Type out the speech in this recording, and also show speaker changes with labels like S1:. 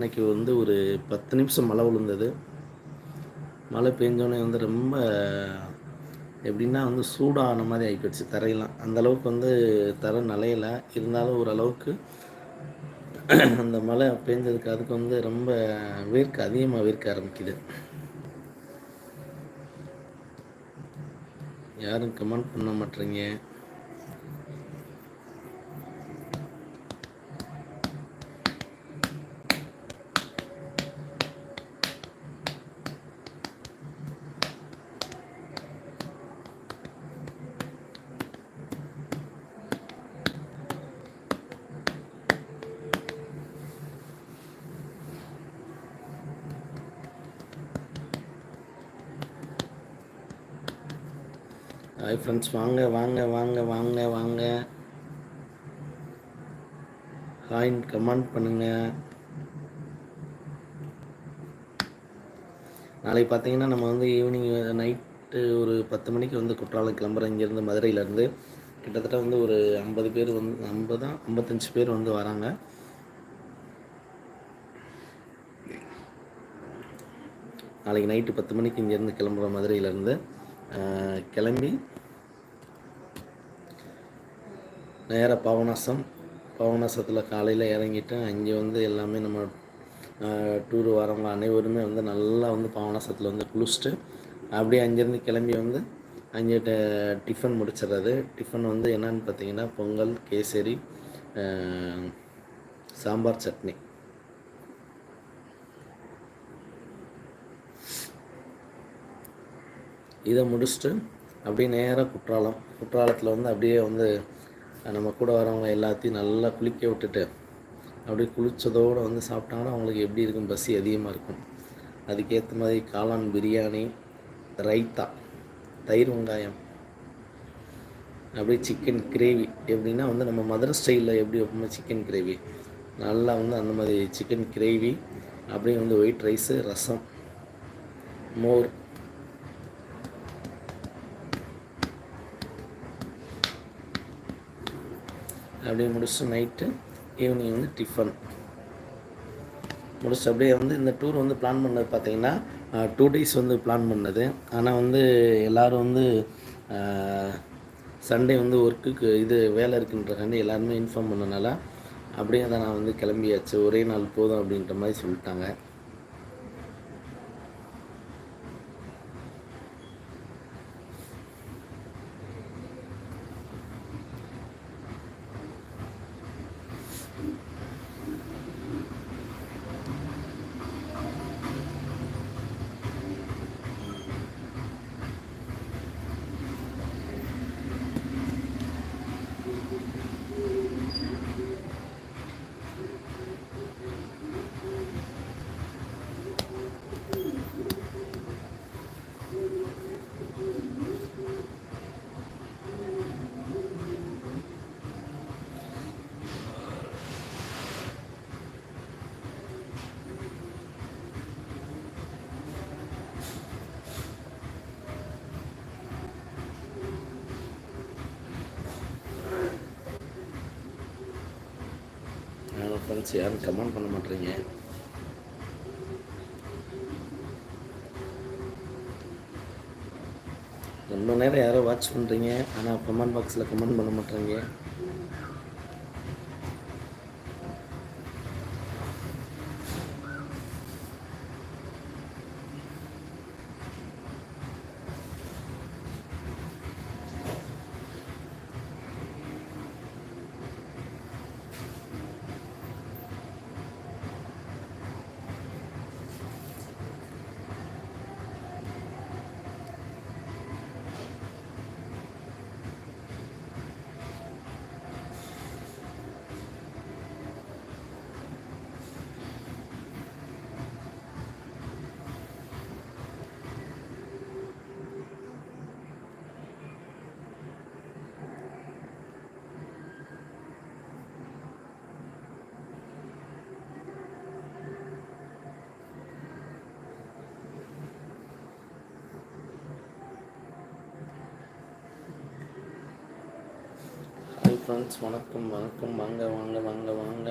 S1: இன்றைக்கி வந்து ஒரு பத்து நிமிஷம் மழை விழுந்தது. மழை பெஞ்சோடனே வந்து ரொம்ப எப்படின்னா வந்து சூடான மாதிரி ஆகிப்போச்சு தரையெல்லாம். அந்தளவுக்கு வந்து தரை நலையலை இருந்தாலும் ஓரளவுக்கு அந்த மழை பெஞ்சதுக்கு அதுக்கு வந்து ரொம்ப வேர்க்க அதிகமாக வேர்க்க ஆரம்பிக்குது. யாரும் கமெண்ட் பண்ண மாட்டேறீங்க ஹாய் ஃப்ரெண்ட்ஸ் வாங்க வாங்க வாங்க வாங்க வாங்க. ஹாய் கமெண்ட் பண்ணுங்கள் நாளைக்கு பார்த்தீங்கன்னா நம்ம வந்து ஈவினிங் நைட்டு ஒரு பத்து மணிக்கு வந்து குற்றாலம் கிளம்புறோம். இங்கேருந்து மதுரையிலேருந்து. கிட்டத்தட்ட வந்து ஒரு ஐம்பது பேர் வந்து ஐம்பது ஐம்பத்தஞ்சு பேர் வந்து வராங்க. நாளைக்கு நைட்டு பத்து மணிக்கு இங்கேருந்து கிளம்புறோம் மதுரையிலேருந்து. கிளம்பி. நேராக பவனாசம். பவனாசத்தில் காலையில் இறங்கிட்டு அங்கே வந்து எல்லாமே நம்ம டூர் வரவங்க அனைவருமே வந்து நல்லா வந்து பாவனாசத்தில் வந்து குளிச்சுட்டு அப்படியே அங்கேருந்து கிளம்பி வந்து அங்கே டிஃபன் முடிச்சிடுறது. டிஃபன் வந்து என்னன்னு பார்த்தீங்கன்னா பொங்கல் கேசரி சாம்பார் சட்னி. இதை முடிச்சுட்டு அப்படியே நேராக குற்றாலம். குற்றாலத்தில் வந்து அப்படியே வந்து நம்ம கூட வரவங்க எல்லாத்தையும் நல்லா குளிக்க விட்டுட்டு அப்படியே குளித்ததோடு வந்து சாப்பிட்டாங்கன்னா அவங்களுக்கு எப்படி இருக்கும்? பசி அதிகமாக இருக்கும். அதுக்கேற்ற மாதிரி காளான் பிரியாணி ரைத்தா தயிர் வெங்காயம் அப்படியே சிக்கன் கிரேவி எப்படின்னா வந்து நம்ம மதுரை ஸ்டைலில் எப்படி வைப்போமோ சிக்கன் கிரேவி நல்லா வந்து அந்த மாதிரி சிக்கன் கிரேவி அப்படியே வந்து ஒயிட் ரைஸு ரசம் மோர் அப்படியே முடிச்சு நைட்டு ஈவினிங் வந்து டிஃபன் முடிச்சு அப்படியே வந்து இந்த டூர் வந்து பிளான் பண்ணது பார்த்திங்கன்னா டூ டேஸ் வந்து பிளான் பண்ணது. ஆனால் வந்து எல்லோரும் வந்து சண்டே வந்து ஒர்க்குக்கு இது வேலை இருக்குன்றக்காண்டி எல்லாருமே இன்ஃபார்ம் பண்ணனால அப்படியே தான் நான் வந்து கிளம்பியாச்சு. ஒரே நாள் போதும் அப்படின்ற மாதிரி சொல்லிட்டாங்க. ஃப்ரெண்ட்ஸ் யாரும் கமெண்ட் பண்ண மாட்டேறீங்க ரொம்ப நேரம் யாரோ வாட்ச் பண்ணுறீங்க ஆனால் கமெண்ட் பாக்ஸில் கமெண்ட் பண்ண மாட்டேறீங்க ஃப்ரெண்ட்ஸ் வணக்கம் வணக்கம் வாங்க வாங்க வாங்க வாங்க.